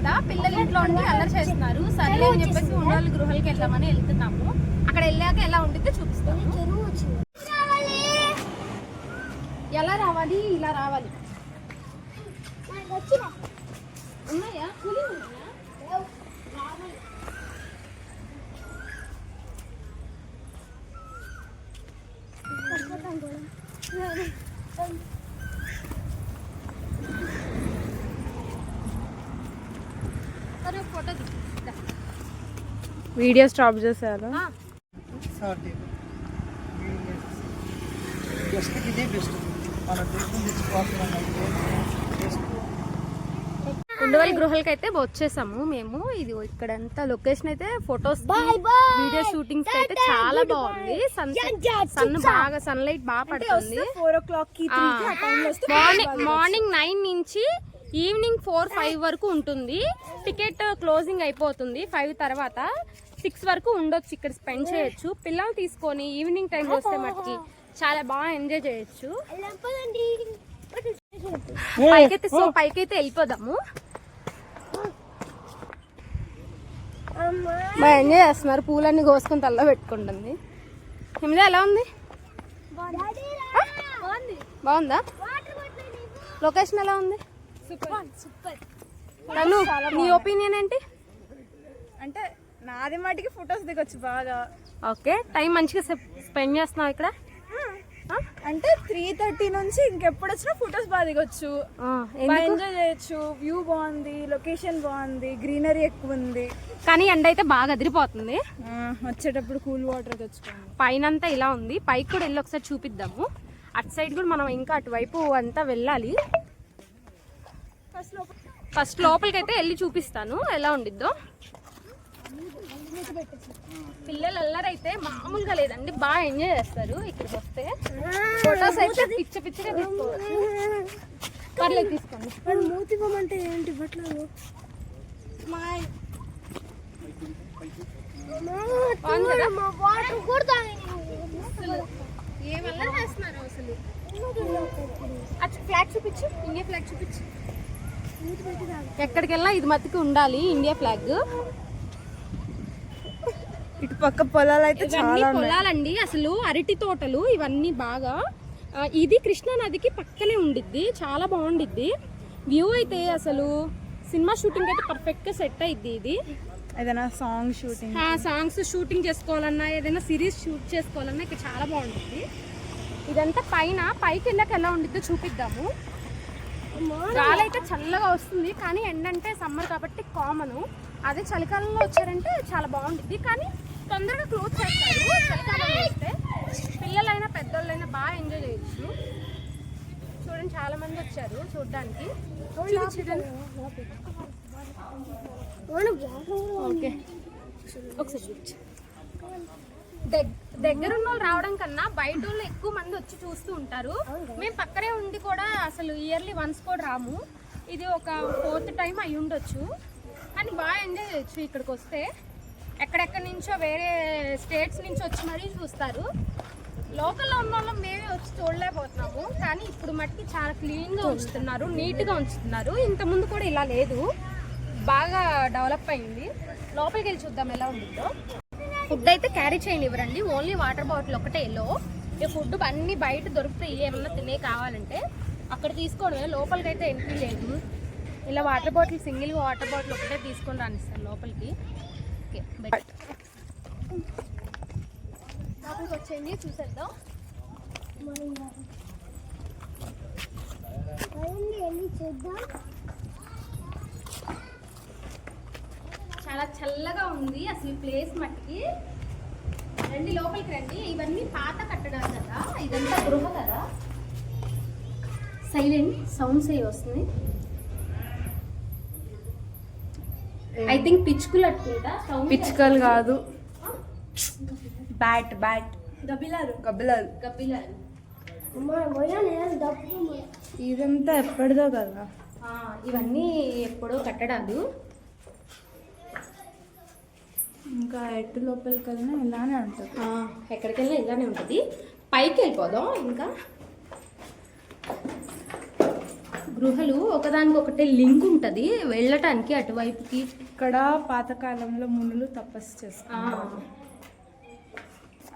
కదా? పిల్లలు ఇంట్లో ఉండి అల్లరి చేస్తున్నారు. సరే అని చెప్పేసి ఉండాలి గృహాలకి వెళ్దామని వెళ్తున్నాము. అక్కడ వెళ్ళాక ఎలా ఉంటుందో చూపిస్తాను ఎలా రావాలి? ఇలా రావాలి. ఉన్నాయా? కూలి ఉన్నాయా ఫోటో వీడియో స్టాప్ చేశారు ఉండవల్లి గృహాలకి అయితే వచ్చేసాము మేము. ఇది ఇక్కడంతా లొకేషన్ అయితే ఫొటోస్. వీడియో షూటింగ్స్ అయితే చాలా బాగుంది. సన్ సన్ బాగా సన్ లైట్ బాగా పడుతుంది. Four o'clock morning morning nine నుంచి ఈవినింగ్ ఫోర్ ఫైవ్ వరకు ఉంటుంది. టికెట్ క్లోజింగ్ అయిపోతుంది. ఫైవ్ తర్వాత సిక్స్ వరకు ఉండొచ్చు ఇక్కడ స్పెండ్ చేయొచ్చు. పిల్లలు తీసుకొని ఈవినింగ్ టైం వస్తే మటుకి చాలా బాగా ఎంజాయ్ చేయొచ్చు. పైకైతే సో పైకైతే వెళ్ళిపోదాము. బాగా ఎంజాయ్ చేస్తున్నారు పూలన్నీ కోసుకొని తల్ల పెట్టుకుంటుంది. హిమజ ఎలా ఉంది? బాగుంది? లొకేషన్ ఎలా ఉంది? సూపర్ సూపర్ నీ ఒపీనియన్ ఏంటి? అంటే నాది మటుకి ఫొటోస్ దిగొచ్చు బాగా. ఓకే టైం మంచిగా స్పెండ్ చేస్తున్నావు ఇక్కడ? అంటే త్రీ థర్టీ నుంచి ఇంకెప్పుడు వచ్చినా ఫొటోస్ బాగా దిగొచ్చు? ఎంజాయ్ చేయొచ్చు. వ్యూ బాగుంది లొకేషన్ బాగుంది గ్రీనరీ ఎక్కువ ఉంది. కానీ ఎండ అయితే బాగా అదిరిపోతుంది. వచ్చేటప్పుడు కూల్ వాటర్ తెచ్చుకోండి. పైనంతా ఇలా ఉంది. పైకి కూడా వెళ్ళి ఒకసారి చూపిద్దాము. అటు సైడ్ కూడా మనం ఇంకా అటువైపు అంతా వెళ్ళాలి. ఫస్ట్ లోపలికి అయితే వెళ్ళి చూపిస్తాను. ఎలా ఉండిద్దో. పిల్లలు అల్లరైతే మామూలుగా లేదండి బాగా ఎంజాయ్ చేస్తారు. ఇక్కడికి వస్తే ఫొటోస్ అయితే పిచ్చ పిచ్చగా తీసుకోవచ్చు. పర్లేదు తీసుకోండి. వాడు మూతి బొమ్మంటే ఏంటి? చేస్తున్నారు అసలు? అచ్చు ఫ్లాగ్ చూపించు. ఇండియా ఫ్లాగ్ చూపించు. ఎక్కడికి వెళ్ళినా ఇది మత్తుకు ఉండాలి ఇండియా ఫ్లాగ్ ఇటు పక్క పొలాలు అయితే చాలా పొలాలండి అసలు అరటి తోటలు ఇవన్నీ బాగా. ఇది కృష్ణా నదికి పక్కనే ఉండిద్ది చాలా బాగుండిద్ది. వ్యూ అయితే అసలు సినిమా షూటింగ్ అయితే పర్ఫెక్ట్గా సెట్ అయింది ఇది. ఏదైనా సాంగ్ షూటింగ్ ఆ సాంగ్స్ షూటింగ్ చేసుకోవాలన్నా ఏదైనా సిరీస్ షూట్ చేసుకోవాలన్నా ఇక్కడ చాలా బాగుంటుంది ఇదంతా పైన పైకి వెళ్ళాక ఎలా ఉండిద్దో చూపిద్దాము. గాలి అయితే చల్లగా వస్తుంది కానీ ఎండంటే సమ్మర్ కాబట్టి కామన్. అదే చలికాలంలో వచ్చారంటే చాలా బాగుంటుంది కానీ తొందరగా క్లోజ్ చేస్తారు. చలికాలంలో వస్తే పిల్లలైనా పెద్దోళ్ళైనా బాగా ఎంజాయ్ చేయొచ్చు. చూడండి చాలా మంది వచ్చారు చూడడానికి. ఓకే. ఒకసారి దగ్గర ఉన్న వాళ్ళు రావడం కన్నా బయట వాళ్ళు ఎక్కువ మంది వచ్చి చూస్తూ ఉంటారు. మేము పక్కనే ఉండి కూడా అసలు ఇయర్లీ వన్స్ కూడా రాము. ఇది ఒక ఫోర్త్ టైం అయి ఉండొచ్చు కానీ బాగా ఎంజాయ్ చేయొచ్చు ఇక్కడికి వస్తే ఎక్కడెక్కడి నుంచో వేరే స్టేట్స్ నుంచి వచ్చి మరీ చూస్తారు. లోకల్లో ఉన్న వాళ్ళం మేమే వచ్చి చూడలేకపోతున్నాము. కానీ ఇప్పుడు మట్టికి చాలా క్లీన్గా ఉంచుతున్నారు నీట్గా ఉంచుతున్నారు. ఇంతకుముందు కూడా ఇలా లేదు. బాగా డెవలప్ అయింది. లోపలికి వెళ్ళి చూద్దాం ఎలా ఉంటుందో. ఫుడ్ అయితే క్యారీ చేయండి ఇవ్వరండి ఓన్లీ వాటర్ బాటిల్ ఒకటే లో. ఈ ఫుడ్ అన్నీ బయట దొరుకుతాయి ఏమన్నా తినే కావాలంటే అక్కడ తీసుకోవడమే లోపలికి అయితే ఎంట్రీ లేదు. ఇలా water bottle single water bottle ఒకటే తీసుకొని రానిస్తారు లోపలికి. ఓకే లోపలికి వచ్చేయండి చూసేద్దాం. చూద్దాం చాలా చల్లగా ఉంది అసలు ప్లేస్ మట్టికి. రండి లోపలికి రండి. ఇవన్నీ పాత కట్టడాలు కదా ఇదంతా గృహ కదా. సైలెంట్ సౌండ్స్ అయ్యి వస్తుంది. ఐ థింక్ పిచ్చుకులు అట్టుకుంటా పిచ్చుకలు కాదు. బ్యాట్ బ్యాట్ గబ్బిలాలు నేను డబ్బు ఇదంతా ఎప్పటిదో కదా. ఆ, ఇవన్నీ ఎప్పుడో కట్టడాలు. ఇంకా ఎటు లోపలికి వెళ్ళినా ఇలానే ఉంటుంది. ఆ, ఎక్కడికి వెళ్ళినా ఇలానే ఉంటుంది. పైకి వెళ్ళిపోదాం ఇంకా. గృహలు ఒకదానికొకటి లింక్ ఉంటుంది. వెళ్ళటానికి అటువైపుకి. ఇక్కడ పాతకాలంలో మునులు తపస్సు చేస్తారు ఆ,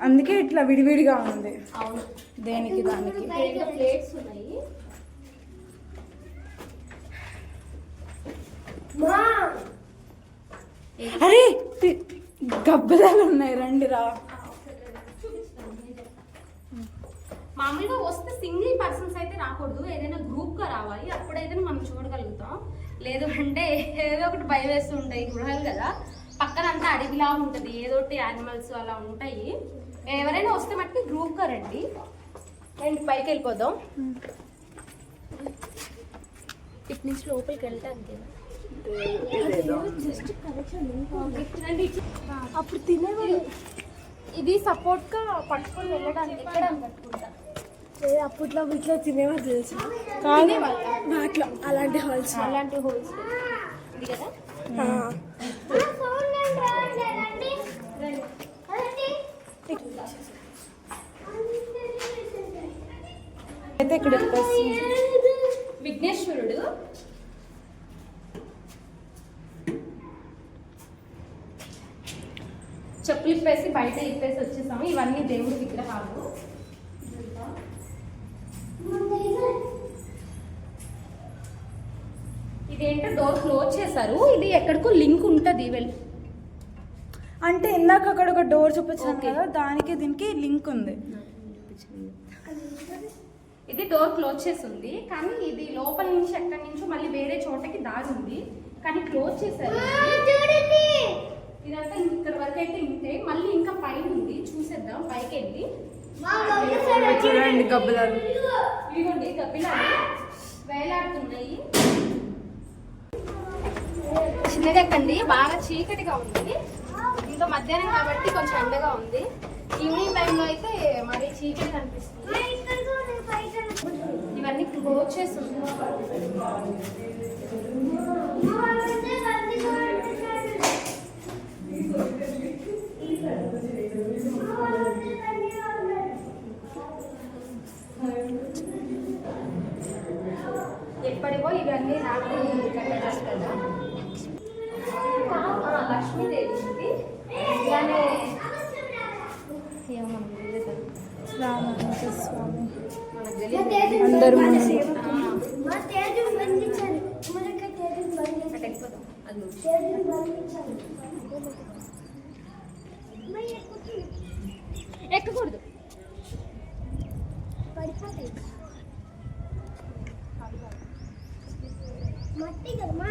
అందుకే ఇట్లా విడివిడిగా ఉంది. అవును. దేనికి దానికి. ప్లేట్స్ ఉన్నాయి. అరే గబ్బదాలు ఉన్నాయి. రండి రా మామూలుగా వస్తే సింగిల్ పర్సన్స్ అయితే రాకూడదు. ఏదైనా గ్రూప్గా రావాలి. అప్పుడైతే మనం చూడగలుగుతాం. లేదు అంటే ఏదో ఒకటి భయం వేస్తూ ఉంటాయి గృహాలు కదా. పక్కన అంతా అడవిలా ఉంటుంది. ఏదో ఒకటి యానిమల్స్ అలా ఉంటాయి. ఎవరైనా వస్తే మట్టుకు గ్రూప్గా రండి. రండి పైకి వెళ్ళిపోదాం. ఇటు నుంచి లోపలికి వెళ్ళటానికి అప్పుడు తినేవాళ్ళు. ఇది సపోర్ట్గా పట్టుకొని వెళ్ళడానికి ఎక్కడ పట్టుకుంటా అప్పట్లో ఇట్లా తినేవాళ్ళు తెలుసు? కాదు. అట్లా అలాంటి హాల్స్ అలాంటి హోల్స్ అయితే ఇక్కడ విఘ్నేశ్వరుడు. చెప్పులు ఇప్పేసి బయట ఇప్పేసి వచ్చేసాము. ఇవన్నీ దేవుడి విగ్రహాలు. ఇదేంటో డోర్ క్లోజ్ చేశారు. ఇది ఎక్కడికో లింక్ ఉంటుంది వెళ్ళి అంటే ఇందాక అక్కడ ఒక డోర్ చూపించాను. కదా దానికి దీనికి లింక్ ఉంది. ఇది డోర్ క్లోజ్ చేసి ఉంది కానీ ఇది లోపల నుంచి ఎక్కడి నుంచో మళ్ళీ వేరే చోటకి దారి ఉంది. కానీ క్లోజ్ చేశారు. ఇదంతా ఇక్కడ వరకు అయితే ఇంతే. మళ్ళీ ఇంకా పైన ఉంది. చూసేద్దాం. పైకి వెళ్ళి చూడండి గబ్బదాలు ఇదిగోండి గబ్బిలాలు. వేలాడుతున్నాయి. చిన్నదెక్కండి బాగా చీకటిగా ఉంది. ఇంకా మధ్యాహ్నం కాబట్టి కొంచెం ఎండగా ఉంది. ఈవినింగ్ టైంలో అయితే మరి చీకటి కనిపిస్తుంది. ఇవన్నీ క్లోజ్ చేసి ఉన్నాయి ఎప్పటివో ఇవన్నీ నాకు కట్టేసి కదా. లక్ష్మీదేవి తెలియదు. రామలింగ స్వామి. అందరు మునులు. ఆ, మా తేజు బంధించాలి మనకి తేజు బంధించాలి అటు వెళ్ళిపోదాం. అది నువ్వు. తేజు బంధించాలి ఎక్కకూడదు పడిపోతాయి మట్టి కదా మా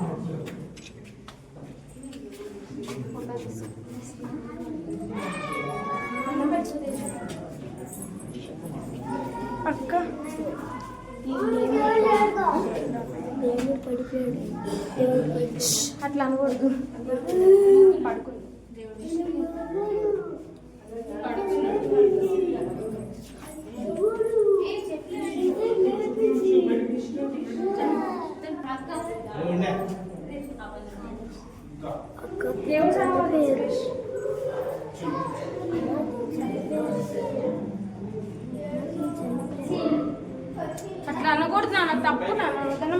దేవుడు పడిపోయాడు అట్లా అనకూడదు. పడుకుంది అట్లా అనకూడదు నాన్న తప్పు నాన్న దండం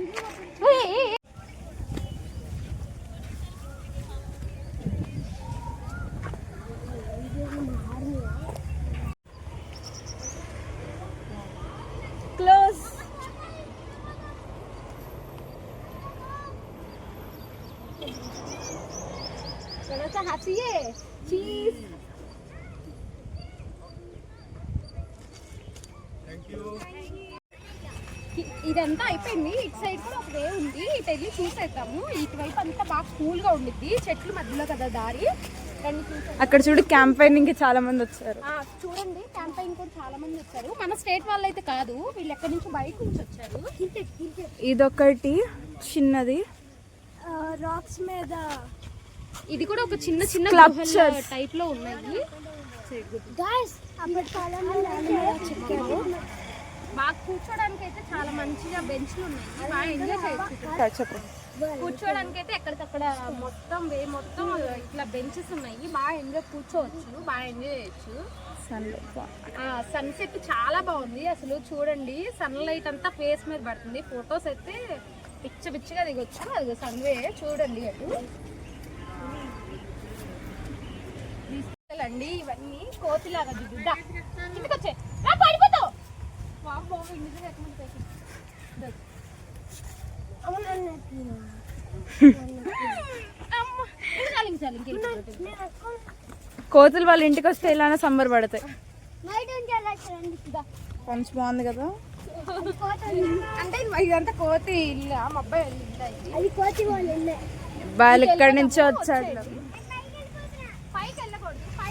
ఏ చీజ్ ఇదంతా అయిపోయింది. ఇటు సైడ్ కూడా ఒక వే ఉంది. ఇటు వెళ్ళి చూసేద్దాము. ఇటువైపు అంతా బాగా కూల్గా ఉండిద్ది. చెట్లు మధ్యలో కదా దారి. అక్కడ చూడు క్యాంపైనింగ్కి చాలా మంది వచ్చారు. చూడండి క్యాంపైన్ కూడా చాలా మంది వచ్చారు. మన స్టేట్ వాళ్ళు అయితే కాదు. వీళ్ళు ఎక్కడి నుంచి బయట నుంచి వచ్చారు. ఇదొకటి చిన్నది. రాక్స్ మీద. ఇది కూడా ఒక చిన్న చిన్న. టైప్లో ఉన్నాయి. గాయస్ అప్పటి కాలంలో నాన్నమ్మ చెప్పారు బాగా కూర్చోడానికి అయితే చాలా మంచిగా బెంచ్లు ఉన్నాయి. బాగా ఎంజాయ్ చేయొచ్చు. కూర్చోడానికి అయితే ఎక్కడికక్కడ మొత్తం వే మొత్తం ఇట్లా బెంచెస్ ఉన్నాయి. బాగా ఎంజాయ్ కూర్చోవచ్చు బాగా ఎంజాయ్ చేయొచ్చు. సన్సెట్ చాలా బాగుంది. అసలు చూడండి సన్ లైట్ అంతా ఫేస్ మీద పడుతుంది. ఫొటోస్ అయితే పిచ్చ పిచ్చగా దిగొచ్చు. అది సన్వే చూడండి అటు. తీసుకెళ్ళండి ఇవన్నీ కోతిలాగా దిగుద్దా ఇంటికి వచ్చే రా పడిపోతావు. కోతులు వాళ్ళ ఇంటికి వస్తే ఇలానే సంబర పడతాయి చూడండి. కొంచెం బాగుంది కదా? అంటే ఇది- ఇదంతా కోతి ఇల్లు మా అబ్బాయి వాళ్ళ ఇల్లు ఇది. అది కోతి వాళ్ళు ఇల్లే. వాళ్ళు ఇక్కడి నుంచి వచ్చారు. పైకి వెళ్ళకూడదు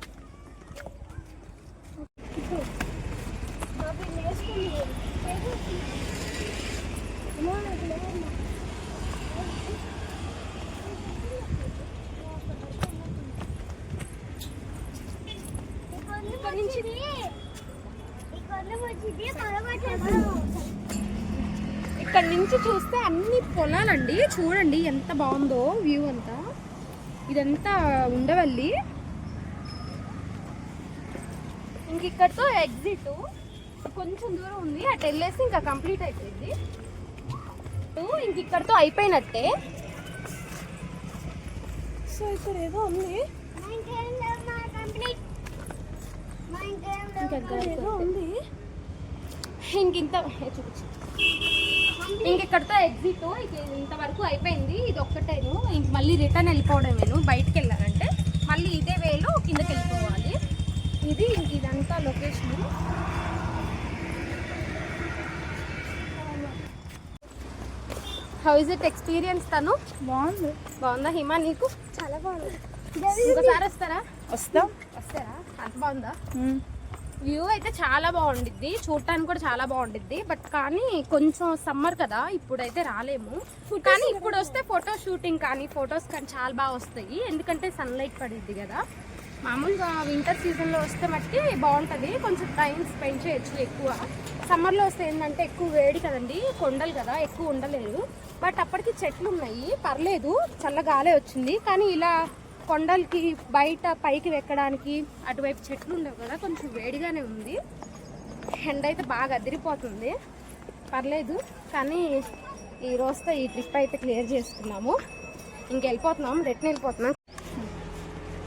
ఇక్కడ నుంచి చూస్తే అన్ని పొలాలండి చూడండి ఎంత బాగుందో వ్యూ అంతా. ఇదంతా ఉండవల్లి. ఇంక ఇక్కడతో ఎగ్జిట్ కొంచెం దూరం ఉంది. అటు వెళ్ళేసి ఇంకా కంప్లీట్ అయిపోయింది. ఇంక ఇక్కడతో అయిపోయినట్టే. సో ఇక్కడ ఏదో ఉంది. ఇంకేం ఉంది. ఇంక ఇంత ఏ చూపించు. ఇంక ఇక్కడతో ఎగ్జిట్ ఇంతవరకు అయిపోయింది. ఇది ఒక్కటేను. ఇంక మళ్ళీ రిటర్న్ వెళ్ళిపోవడమేను. బయటికి వెళ్ళాలంటే మళ్ళీ ఇదే వేలో కిందకి వెళ్ళిపోవాలి. ఇది ఇంక ఇదంతా location how is it experience తను? బాగుంది. బాగుందా హిమా నీకు? చాలా బాగుంది. ఇంకోసారి వస్తారా? వస్తాం. వస్తారా? అంత బాగుందా. వ్యూ అయితే చాలా బాగుండిద్ది. చూడటానికి కూడా చాలా బాగుండిద్ది. బట్ కానీ కొంచెం సమ్మర్ కదా ఇప్పుడైతే రాలేము. కానీ ఇప్పుడు వస్తే ఫోటో షూటింగ్ కానీ ఫొటోస్ కానీ చాలా బాగా వస్తాయి. ఎందుకంటే సన్లైట్ పడిద్ది కదా. మామూలుగా వింటర్ సీజన్లో వస్తే మట్టుకి బాగుంటుంది. కొంచెం టైం స్పెండ్ చేయొచ్చు ఎక్కువ. సమ్మర్లో వస్తే ఏంటంటే ఎక్కువ వేడి కదండి కొండలు కదా ఎక్కువ ఉండలేదు. బట్ అప్పటికి చెట్లు ఉన్నాయి. పర్లేదు చల్లగాలే వచ్చింది. కానీ ఇలా కొండలకి బయట పైకి ఎక్కడానికి అటువైపు చెట్లు ఉండవు కదా కొంచెం వేడిగానే ఉంది. ఎండ అయితే బాగా అదిరిపోతుంది. పర్లేదు కానీ ఈ రోజుతో ఈ ట్రిప్ అయితే క్లియర్ చేసుకున్నాము. ఇంకెళ్ళిపోతున్నాం రిటర్న్ వెళ్ళిపోతున్నాం.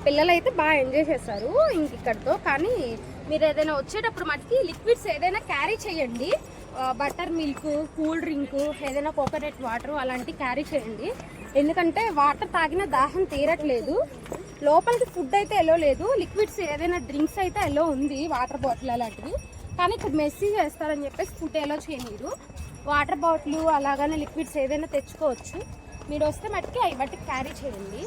పిల్లలు అయితే బాగా ఎంజాయ్ చేస్తారు ఇంక ఇక్కడితో. కానీ మీరు ఏదైనా వచ్చేటప్పుడు మటుకి లిక్విడ్స్ ఏదైనా క్యారీ చేయండి. బటర్ మిల్క్ కూల్ డ్రింక్ ఏదైనా కోకోనట్ వాటర్ అలాంటివి క్యారీ చేయండి. ఎందుకంటే వాటర్ తాగిన దాహం తీరట్లేదు. లోపలికి ఫుడ్ అయితే ఎలో లేదు. లిక్విడ్స్ ఏదైనా డ్రింక్స్ అయితే ఎలో ఉంది వాటర్ బాటిల్ అలాంటివి. కానీ ఇక్కడ మెస్సీ చేస్తారని చెప్పేసి ఫుడ్ ఎలో చేయనీరు వాటర్ బాటిల్ అలాగనే లిక్విడ్స్ ఏదైనా తెచ్చుకోవచ్చు. మీరు వస్తే మట్టుకి అవి బట్టి క్యారీ చేయండి.